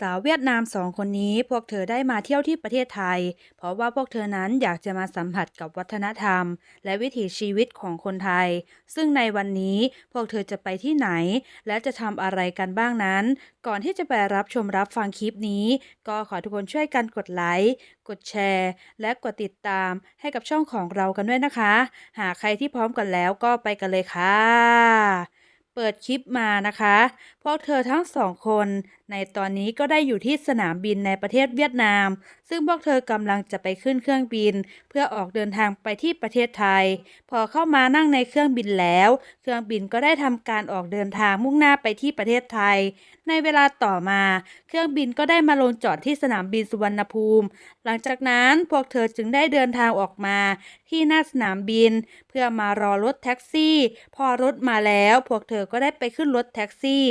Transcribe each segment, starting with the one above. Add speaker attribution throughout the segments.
Speaker 1: สาวเวียดนามสองคนนี้พวกเธอได้มาเที่ยวที่ประเทศไทย เพราะว่าพวกเธอนั้นอยากจะมาสัมผัสกับวัฒนธรรม และวิถีชีวิตของคนไทย ซึ่งในวันนี้พวกเธอจะไปที่ไหน และจะทำอะไรกันบ้างนั้น ก่อนที่จะไปรับชมรับฟังคลิปนี้ ก็ขอทุกคนช่วยกันกดไลค์กดแชร์ และกดติดตามให้กับช่องของเรากันด้วยนะคะ หากใครที่พร้อมกันแล้วก็ไปกันเลยค่ะ เปิดคลิปมานะคะพวกเธอทั้งสองคน ในตอนนี้ก็ได้อยู่ที่สนามบินในประเทศเวียดนาม ซึ่งพวกเธอกำลังจะไปขึ้นเครื่องบิน เพื่อออกเดินทางไปที่ประเทศไทย พอเข้ามานั่งในเครื่องบินแล้ว เครื่องบินก็ได้ทำการออกเดินทางมุ่งหน้าไปที่ประเทศไทย ในเวลาต่อมา เครื่องบินก็ได้มาลงจอดที่สนามบินสุวรรณภูมิ หลังจากนั้นพวกเธอจึงได้เดินทางออกมาที่หน้าสนามบิน เพื่อมารอรถแท็กซี่ พอรถมาแล้วพวกเธอก็ได้ไปขึ้นรถแท็กซี่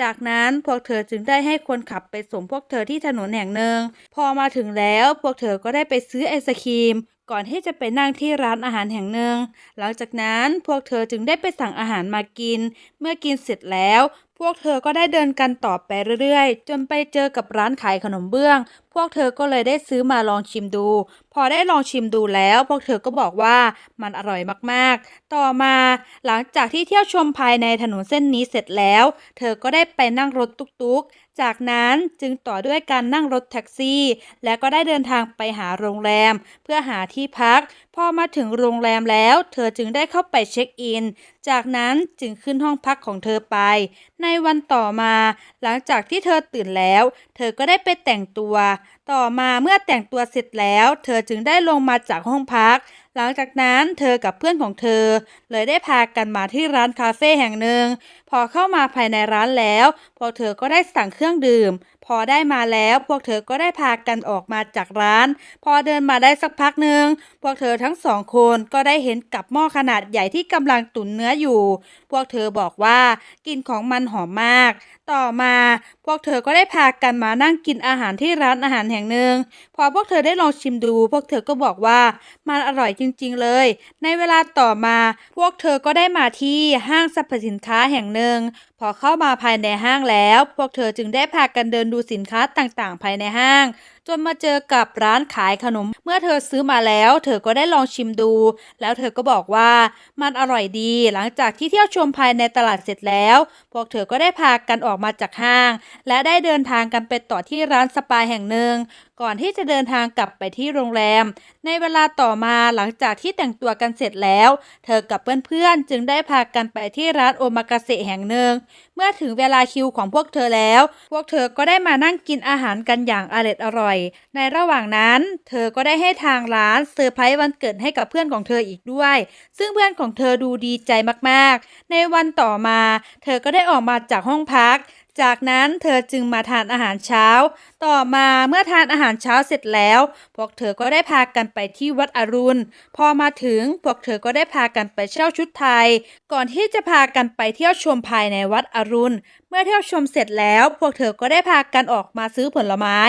Speaker 1: จากนั้นพวกเธอจึงได้ให้คนขับไปส่งพวกเธอที่ถนนแห่งหนึ่ง พอมาถึงแล้วพวกเธอก็ได้ไปซื้อไอศครีม ก่อนที่จะไปนั่งที่ร้านอาหารแห่งหนึ่ง หลังจากนั้นพวกเธอจึงได้ไปสั่งอาหารมากิน เมื่อกินเสร็จแล้วพวกเธอก็ได้เดินกันต่อไปเรื่อยๆ จนไปเจอกับร้านขายขนมเบื้อง พวกเธอก็เลยได้ซื้อมาลองชิมดู พอได้ลองชิมดูแล้ว พวกเธอก็บอกว่ามันอร่อยมากๆ ต่อมาหลังจากที่เที่ยวชมภายในถนนเส้นนี้เสร็จแล้ว เธอก็ได้ไปนั่งรถตุกๆ จากนั้นจึงต่อด้วยการนั่งรถแท็กซี่ และก็ได้เดินทางไปหาโรงแรม เพื่อหาที่พัก พอมาถึงโรงแรมแล้ว เธอจึงได้เข้าไปเช็คอิน จากนั้นจึงขึ้นห้องพักของเธอไป ในวันต่อมา หลังจากที่เธอตื่นแล้ว เธอก็ได้ไปแต่งตัว ต่อมาเมื่อแต่งตัวเสร็จแล้ว เธอจึงได้ลงมาจากห้องพัก หลังจากนั้นเธอกับเพื่อนของเธอ เลยได้พากันมาที่ร้านคาเฟ่แห่งหนึ่ง พอเข้ามาภายในร้านแล้ว พวกเธอก็ได้สั่งเครื่องดื่ม พอได้มาแล้วพวกเธอก็ได้พากันออกมาจากร้าน พอเดินมาได้สักพักหนึ่งพวกเธอทั้งสองคนก็ได้เห็นกับหม้อขนาดใหญ่ที่กำลังตุ๋นเนื้ออยู่ พวกเธอบอกว่ากลิ่นของมันหอมมากต่อมาพวกเธอก็ได้พากันมานั่งกินอาหารที่ร้านอาหารแห่งหนึ่ง พอพวกเธอได้ลองชิมดู พวกเธอก็บอกว่ามันอร่อยจริง ๆเลย ในเวลาต่อมา พวกเธอก็ได้มาที่ห้างสรรพสินค้าแห่งหนึ่ง อเข้ามาภายในห้างแล้ว พวกเธอจึงได้พากันเดินดูสินค้าต่างๆ ภายในห้าง จนมาเจอกับร้านขายขนม เมื่อเธอซื้อมาแล้ว เธอก็ได้ลองชิมดู แล้วเธอก็บอกว่ามันอร่อยดี หลังจากที่เที่ยวชมภายในตลาดเสร็จแล้ว พวกเธอก็ได้พากันออกมาจากห้าง และได้เดินทางกันไปต่อที่ร้านสปาแห่งหนึ่ง ก่อนที่จะเดินทางกลับไปที่โรงแรม ในเวลาต่อมาหลังจากที่แต่งตัวกันเสร็จแล้ว เธอกับเพื่อนๆจึงได้พากันไปที่ร้านโอมากาเสะแห่งหนึ่งเมื่อถึงเวลาคิวของพวกเธอแล้ว พวกเธอก็ได้มานั่งกินอาหารกันอย่างอร่อยอร่อย ในระหว่างนั้น เธอก็ได้ให้ทางร้านเซอร์ไพรส์วันเกิดให้กับเพื่อนของเธออีกด้วย ซึ่งเพื่อนของเธอดูดีใจมากๆ ในวันต่อมา เธอก็ได้ออกมาจากห้องพัก จากนั้นเธอจึงมาทานอาหารเช้า ต่อมาเมื่อทานอาหารเช้าเสร็จแล้ว พวกเธอก็ได้พากันไปที่วัดอรุณ พอมาถึงพวกเธอก็ได้พากันไปเช่าชุดไทย ก่อนที่จะพากันไปเที่ยวชมภายในวัดอรุณ มื่อเที่ยวชมเสร็จแล้ว พวกเธอก็ได้พากันออกมาซื้อผลไม้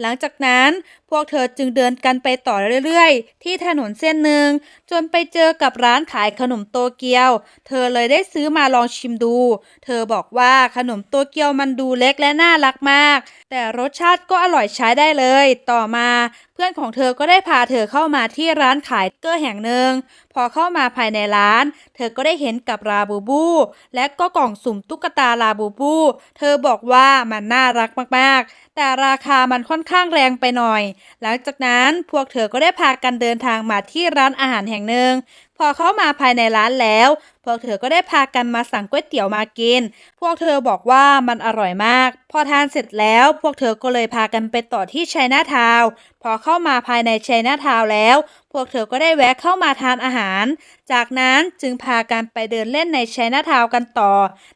Speaker 1: หลังจากนั้นพวกเธอจึงเดินกันไปต่อเรื่อย ๆ ที่ถนนเส้นหนึ่ง จนไปเจอกับร้านขายขนมโตเกียว เธอเลยได้ซื้อมาลองชิมดู เธอบอกว่าขนมโตเกียวมันดูเล็กและน่ารักมาก แต่รสชาติก็อร่อยใช้ได้เลย ต่อมาเพื่อนของเธอก็ได้พาเธอเข้ามาที่ร้านขายเกอร์แห่งหนึ่ง พอเข้ามาภายในร้าน เธอก็ได้เห็นกับลาบูบู และก็กล่องสุ่มตุ๊กตาลาบูบู เธอบอกว่ามันน่ารักมากๆ แต่ราคามันค่อนข้างแรงไปหน่อย หลังจากนั้นพวกเธอก็ได้พากันเดินทางมาที่ร้านอาหารแห่งหนึ่งพอเข้ามาภายในร้านแล้ว พวกเธอก็ได้พากันมาสั่งก๋วยเตี๋ยวมากิน พวกเธอบอกว่ามันอร่อยมาก พอทานเสร็จแล้ว พวกเธอก็เลยพากันไปต่อที่ชัยนาทาวน์พอเข้ามาภายในชัยนาทาวน์แล้ว พวกเธอก็ได้แวะเข้ามาทานอาหาร จากนั้นจึงพากันไปเดินเล่นในชัยนาทาวน์กันต่อ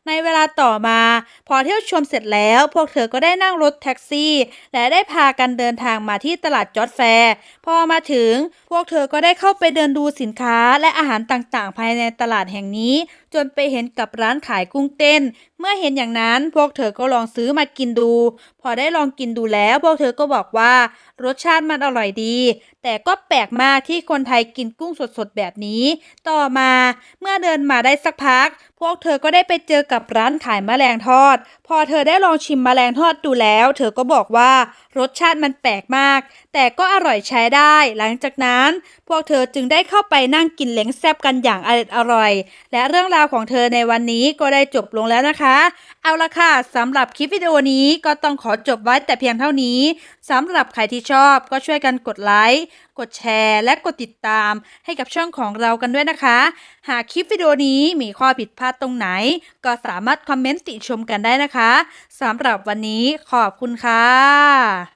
Speaker 1: ในเวลาต่อมา พอเที่ยวชมเสร็จแล้ว พวกเธอก็ได้นั่งรถแท็กซี่ และได้พากันเดินทางมาที่ตลาดจอร์ดแฟร์พอมาถึง พวกเธอก็ได้เข้าไปเดินดูสินค้าและอาหารต่างๆ ภายในตลาดแห่งนี้ จนไปเห็นกับร้านขายกุ้งเต้น เมื่อเห็นอย่างนั้น พวกเธอก็ลองซื้อมากินดู พอได้ลองกินดูแล้ว พวกเธอก็บอกว่ารสชาติมันอร่อยดี แต่ก็แปลกมากที่คนไทยกินกุ้งสดๆแบบนี้ ต่อมาเมื่อเดินมาได้สักพัก พวกเธอก็ได้ไปเจอกับร้านขายแมลงทอด พอเธอได้ลองชิมแมลงทอดดูแล้ว เธอก็บอกว่ารสชาติมันแปลกมาก แต่ก็อร่อยใช้ได้ หลังจากนั้น พวกเธอจึงได้เข้าไปนั่งกินเล้งแซบกันอย่างอร่อยอร่อย และเรื่องราวของเธอในวันนี้ก็ได้จบลงแล้วนะคะ เอาละค่ะสำหรับคลิปวิดีโอนี้ก็ต้องขอจบไว้แต่เพียงเท่านี้สำหรับใครที่ชอบก็ช่วยกันกดไลค์กดแชร์ และกดติดตามให้กับช่องของเรากันด้วยนะคะ หากคลิปวิดีโอนี้มีข้อผิดพลาดตรงไหน ก็สามารถคอมเมนต์ติชมกันได้นะคะสำหรับวันนี้ขอบคุณค่ะ